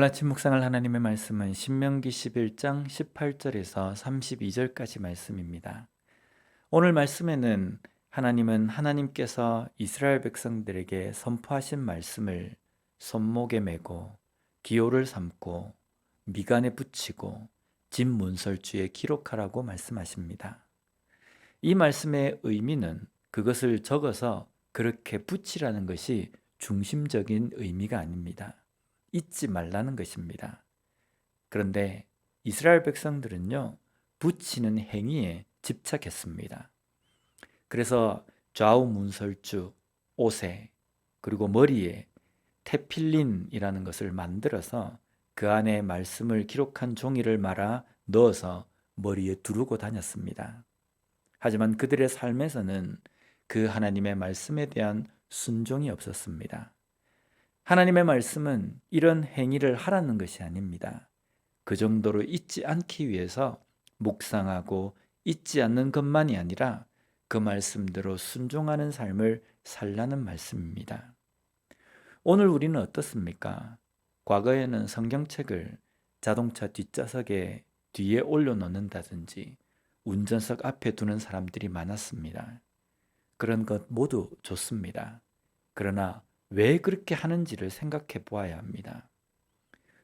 아침 묵상할 하나님의 말씀은 신명기 11장 18절에서 32절까지 말씀입니다. 오늘 말씀에는 하나님은 하나님께서 이스라엘 백성들에게 선포하신 말씀을 손목에 메고 기호를 삼고 미간에 붙이고 집 문설주에 기록하라고 말씀하십니다. 이 말씀의 의미는 그것을 적어서 그렇게 붙이라는 것이 중심적인 의미가 아닙니다. 잊지 말라는 것입니다. 그런데 이스라엘 백성들은요, 붙이는 행위에 집착했습니다. 그래서 좌우 문설주, 옷에, 그리고 머리에 테필린이라는 것을 만들어서 그 안에 말씀을 기록한 종이를 말아 넣어서 머리에 두르고 다녔습니다. 하지만 그들의 삶에서는 그 하나님의 말씀에 대한 순종이 없었습니다. 하나님의 말씀은 이런 행위를 하라는 것이 아닙니다. 그 정도로 잊지 않기 위해서 묵상하고 잊지 않는 것만이 아니라 그 말씀대로 순종하는 삶을 살라는 말씀입니다. 오늘 우리는 어떻습니까? 과거에는 성경책을 자동차 뒷좌석에 뒤에 올려놓는다든지 운전석 앞에 두는 사람들이 많았습니다. 그런 것 모두 좋습니다. 그러나 왜 그렇게 하는지를 생각해 보아야 합니다.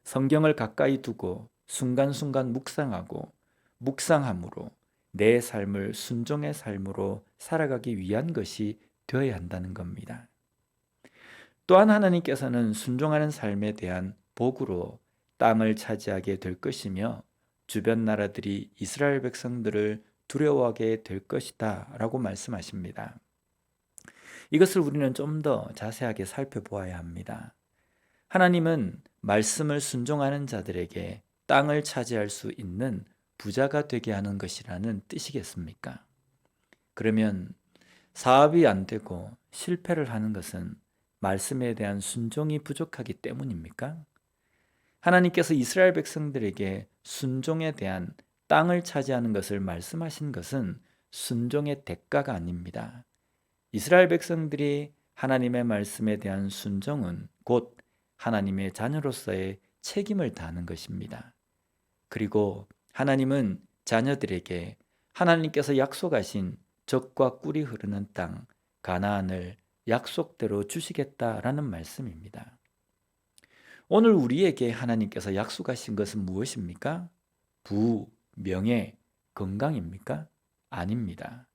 성경을 가까이 두고 순간순간 묵상하고 묵상함으로 내 삶을 순종의 삶으로 살아가기 위한 것이 되어야 한다는 겁니다. 또한 하나님께서는 순종하는 삶에 대한 복으로 땅을 차지하게 될 것이며 주변 나라들이 이스라엘 백성들을 두려워하게 될 것이다 라고 말씀하십니다. 이것을 우리는 좀 더 자세하게 살펴보아야 합니다. 하나님은 말씀을 순종하는 자들에게 땅을 차지할 수 있는 부자가 되게 하는 것이라는 뜻이겠습니까? 그러면 사업이 안 되고 실패를 하는 것은 말씀에 대한 순종이 부족하기 때문입니까? 하나님께서 이스라엘 백성들에게 순종에 대한 땅을 차지하는 것을 말씀하신 것은 순종의 대가가 아닙니다. 이스라엘 백성들이 하나님의 말씀에 대한 순종은 곧 하나님의 자녀로서의 책임을 다하는 것입니다. 그리고 하나님은 자녀들에게 하나님께서 약속하신 적과 꿀이 흐르는 땅 가나안을 약속대로 주시겠다라는 말씀입니다. 오늘 우리에게 하나님께서 약속하신 것은 무엇입니까? 부, 명예, 건강입니까? 아닙니다.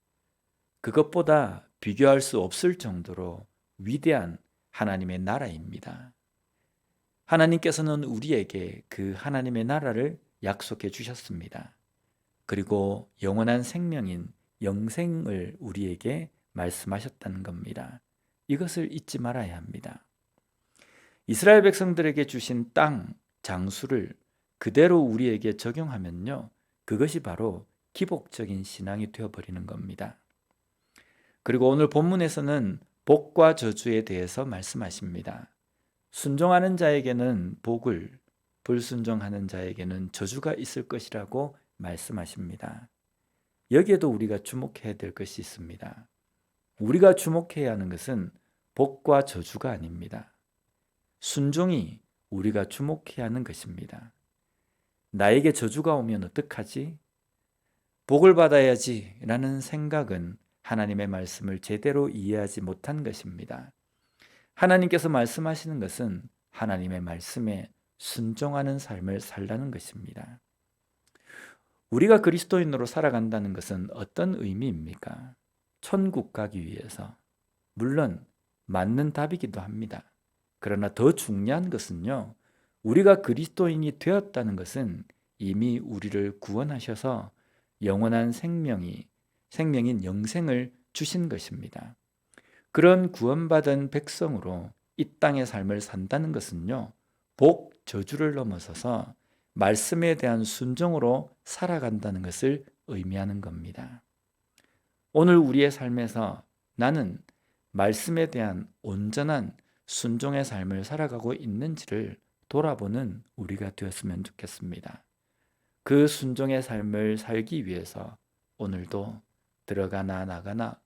그것보다 비교할 수 없을 정도로 위대한 하나님의 나라입니다. 하나님께서는 우리에게 그 하나님의 나라를 약속해 주셨습니다. 그리고 영원한 생명인 영생을 우리에게 말씀하셨다는 겁니다. 이것을 잊지 말아야 합니다. 이스라엘 백성들에게 주신 땅, 장수를 그대로 우리에게 적용하면요. 그것이 바로 기복적인 신앙이 되어버리는 겁니다. 그리고 오늘 본문에서는 복과 저주에 대해서 말씀하십니다. 순종하는 자에게는 복을, 불순종하는 자에게는 저주가 있을 것이라고 말씀하십니다. 여기에도 우리가 주목해야 될 것이 있습니다. 우리가 주목해야 하는 것은 복과 저주가 아닙니다. 순종이 우리가 주목해야 하는 것입니다. 나에게 저주가 오면 어떡하지? 복을 받아야지 라는 생각은 하나님의 말씀을 제대로 이해하지 못한 것입니다. 하나님께서 말씀하시는 것은 하나님의 말씀에 순종하는 삶을 살라는 것입니다. 우리가 그리스도인으로 살아간다는 것은 어떤 의미입니까? 천국 가기 위해서. 물론 맞는 답이기도 합니다. 그러나 더 중요한 것은요. 우리가 그리스도인이 되었다는 것은 이미 우리를 구원하셔서 영원한 생명이 생명인 영생을 주신 것입니다. 그런 구원받은 백성으로 이 땅의 삶을 산다는 것은요, 복, 저주를 넘어서서 말씀에 대한 순종으로 살아간다는 것을 의미하는 겁니다. 오늘 우리의 삶에서 나는 말씀에 대한 온전한 순종의 삶을 살아가고 있는지를 돌아보는 우리가 되었으면 좋겠습니다. 그 순종의 삶을 살기 위해서 오늘도 들어가나 나가나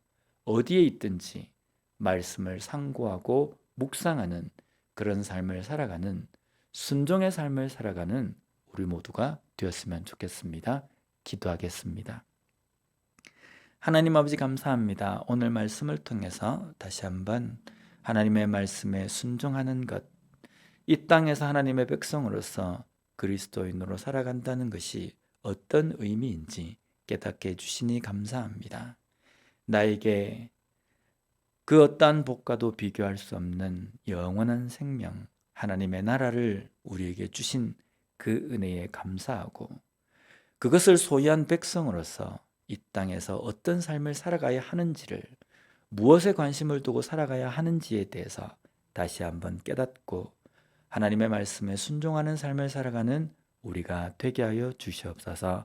어디에 있든지 말씀을 상고하고 묵상하는 그런 삶을 살아가는 순종의 삶을 살아가는 우리 모두가 되었으면 좋겠습니다. 기도하겠습니다. 하나님 아버지 감사합니다. 오늘 말씀을 통해서 다시 한번 하나님의 말씀에 순종하는 것, 이 땅에서 하나님의 백성으로서 그리스도인으로 살아간다는 것이 어떤 의미인지 깨닫게 해주시니 감사합니다. 나에게 그 어떠한 복과도 비교할 수 없는 영원한 생명, 하나님의 나라를 우리에게 주신 그 은혜에 감사하고 그것을 소유한 백성으로서 이 땅에서 어떤 삶을 살아가야 하는지를 무엇에 관심을 두고 살아가야 하는지에 대해서 다시 한번 깨닫고 하나님의 말씀에 순종하는 삶을 살아가는 우리가 되게 하여 주시옵소서